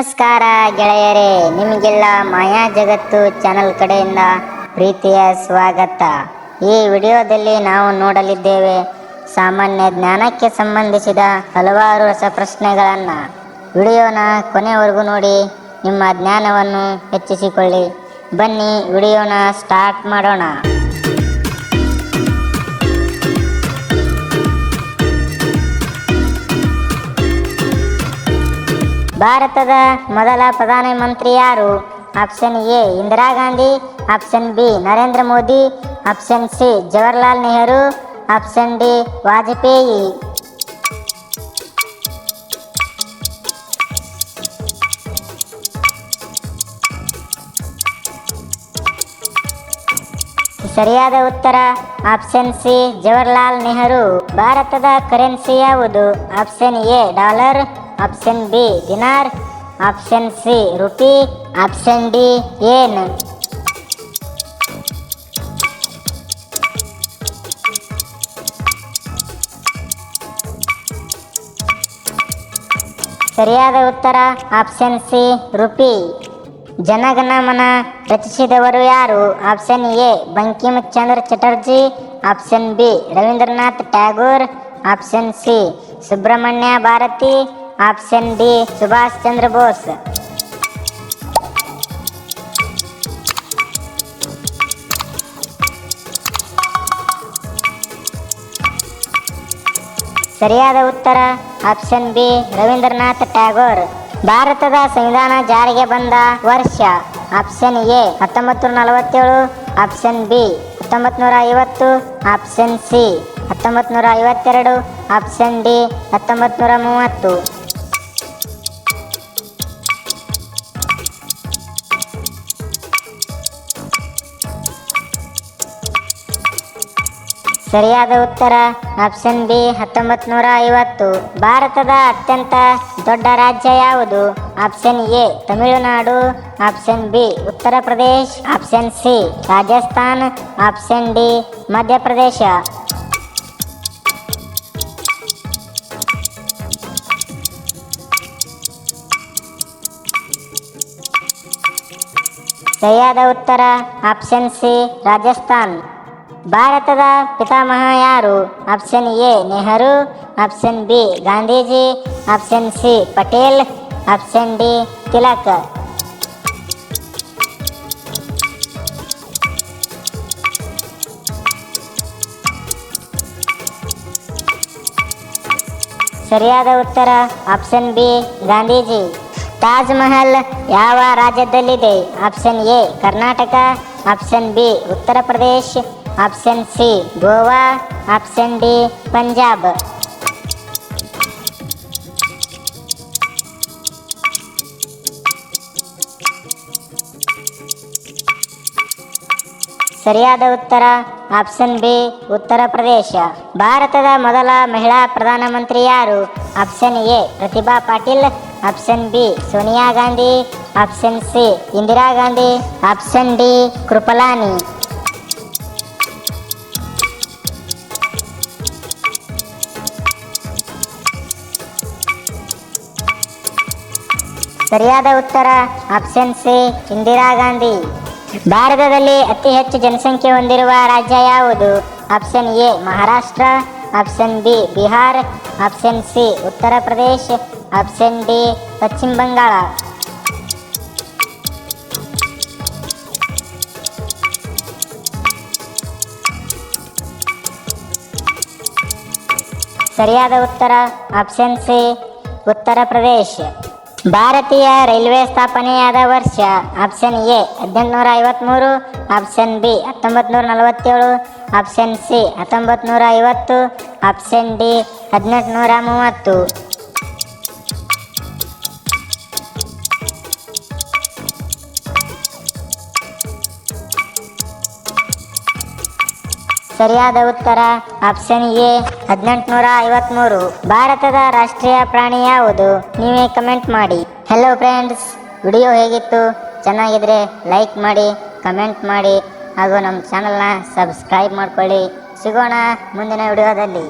ನಮಸ್ಕಾರ ಗೆಳೆಯರೇ, ನಿಮಗೆಲ್ಲ ಮಾಯಾ ಜಗತ್ತು ಚಾನಲ್ ಕಡೆಯಿಂದ ಪ್ರೀತಿಯ ಸ್ವಾಗತ. ಈ ವಿಡಿಯೋದಲ್ಲಿ ನಾವು ನೋಡಲಿದ್ದೇವೆ ಸಾಮಾನ್ಯ ಜ್ಞಾನಕ್ಕೆ ಸಂಬಂಧಿಸಿದ ಹಲವಾರು ರಸಪ್ರಶ್ನೆಗಳನ್ನು. ವಿಡಿಯೋನ ಕೊನೆವರೆಗೂ ನೋಡಿ, ನಿಮ್ಮ ಜ್ಞಾನವನ್ನು ಹೆಚ್ಚಿಸಿಕೊಳ್ಳಿ. ಬನ್ನಿ, ವಿಡಿಯೋನ ಸ್ಟಾರ್ಟ್ ಮಾಡೋಣ. ಭಾರತದ ಮೊದಲ ಪ್ರಧಾನಮಂತ್ರಿ ಯಾರು? Option A Indira Gandhi, option B Narendra Modi, option C Jawaharlal Nehru, option D Vajpayee. ಸರಿಯಾದ ಉತ್ತರ, ಆಪ್ಷನ್ ಸಿ ಜವಾಹರ್ಲಾಲ್ ನೆಹರು. ಭಾರತದ ಕರೆನ್ಸಿ ಯಾವುದು? Option A dollar option B dinar option C rupee option D ಏನು ಸರಿಯಾದ ಉತ್ತರ ಆಪ್ಷನ್ ಸಿ ರುಪಿ ಜನಗಣಮನ ರಚಿಸಿದವರು ಯಾರು? Option A Bankim Chandra Chatterjee. Option B Rabindranath Tagore. Option C Subramanya Bharathi. Option D Subhash Chandra Bose ಸರಿಯಾದ ಉತ್ತರ option B Rabindranath Tagore. ಭಾರತದ ಸಂವಿಧಾನ ಜಾರಿಗೆ ಬಂದ ವರ್ಷ ಆಪ್ಷನ್ ಎ ಹತ್ತೊಂಬತ್ತು ನಲವತ್ತೇಳು ಆಪ್ಷನ್ ಬಿ ಹತ್ತೊಂಬತ್ತು ನೂರ ಐವತ್ತು ಆಪ್ಷನ್ ಸಿ ಹತ್ತೊಂಬತ್ತು ನೂರ ಐವತ್ತೆರಡು ಆಪ್ಷನ್ ಡಿ ಹತ್ತೊಂಬತ್ತು ನೂರ ಮೂವತ್ತು. ಸರಿಯಾದ ಉತ್ತರ ಆಪ್ಷನ್ ಬಿ ಹತ್ತೊಂಬತ್ತು ನೂರ ಐವತ್ತು ಭಾರತದ ಅತ್ಯಂತ ದೊಡ್ಡ ರಾಜ್ಯ ಯಾವುದು? Option A, Tamil Nadu. Option B, Uttar Pradesh. Option C, Rajasthan. Option D, Madhya Pradesh. ಸರಿಯಾದ ಉತ್ತರ ಆಪ್ಷನ್ ಸಿ, ರಾಜಸ್ಥಾನ್. ಭಾರತದ ಪಿತಾಮಹ ಯಾರು? Option A, Nehru. Option B, Gandhiji. Option C, Patel. Option D Tilak ಸರಿಯಾದ ಉತ್ತರ, ಆಪ್ಷನ್ ಬಿ, ಗಾಂಧೀಜಿ. ತಾಜ್ ಮಹಲ್ ಯಾವ ರಾಜ್ಯದಲ್ಲಿದೆ? Option A, Karnataka. Option B, Uttar Pradesh. Option C Goa option D Punjab ಸರಿಯಾದ ಉತ್ತರ ಆಪ್ಷನ್ ಬಿ ಉತ್ತರ ಪ್ರದೇಶ. ಭಾರತದ ಮೊದಲ ಮಹಿಳಾ ಪ್ರಧಾನಮಂತ್ರಿ ಯಾರು? Option A Pratibha Patil. Option B Sonia Gandhi. Option C Indira Gandhi. Option D Kripalani. ಸರಿಯಾದ ಉತ್ತರ ಆಪ್ಷನ್ ಸಿ ಇಂದಿರಾ ಗಾಂಧಿ. ಭಾರತದಲ್ಲಿ ಅತಿ ಹೆಚ್ಚು ಜನಸಂಖ್ಯೆ ಹೊಂದಿರುವ ರಾಜ್ಯ ಯಾವುದು? Option A, Maharashtra option B, Bihar option C, Uttar Pradesh option D, ಪಶ್ಚಿಮ ಬಂಗಾಳ. ಸರಿಯಾದ ಉತ್ತರ ಆಪ್ಷನ್ ಸಿ ಉತ್ತರ ಪ್ರದೇಶ್. ಭಾರತೀಯ ರೈಲ್ವೆ ಸ್ಥಾಪನೆಯಾದ ವರ್ಷ ಆಪ್ಷನ್ ಎ ಹದಿನೆಂಟುನೂರ ಐವತ್ತ್ಮೂರು ಆಪ್ಷನ್ ಬಿ ಹತ್ತೊಂಬತ್ತು ನೂರ ನಲವತ್ತೇಳು ಆಪ್ಷನ್ ಸಿ ಹತ್ತೊಂಬತ್ತು ನೂರ ಐವತ್ತು ಆಪ್ಷನ್ ಡಿ ಹದಿನೆಂಟು ನೂರ ಮೂವತ್ತು ಸರಿಯಾದ ಉತ್ತರ ಆಪ್ಷನ್ ಎ ಹದಿನೆಂಟುನೂರ ಐವತ್ತ್ಮೂರು ಭಾರತದ ರಾಷ್ಟ್ರೀಯ ಪ್ರಾಣಿ ಯಾವುದು? ನೀವೇ ಕಮೆಂಟ್ ಮಾಡಿ. ಹೆಲೋ ಫ್ರೆಂಡ್ಸ್ ವಿಡಿಯೋ ಹೇಗಿತ್ತು? ಚೆನ್ನಾಗಿದ್ರೆ ಲೈಕ್ ಮಾಡಿ ಕಮೆಂಟ್ ಮಾಡಿ, ಹಾಗೂ ನಮ್ಮ ಚಾನಲ್ನ ಸಬ್ಸ್ಕ್ರೈಬ್ ಮಾಡ್ಕೊಳ್ಳಿ. ಸಿಗೋಣ ಮುಂದಿನ ವಿಡಿಯೋದಲ್ಲಿ.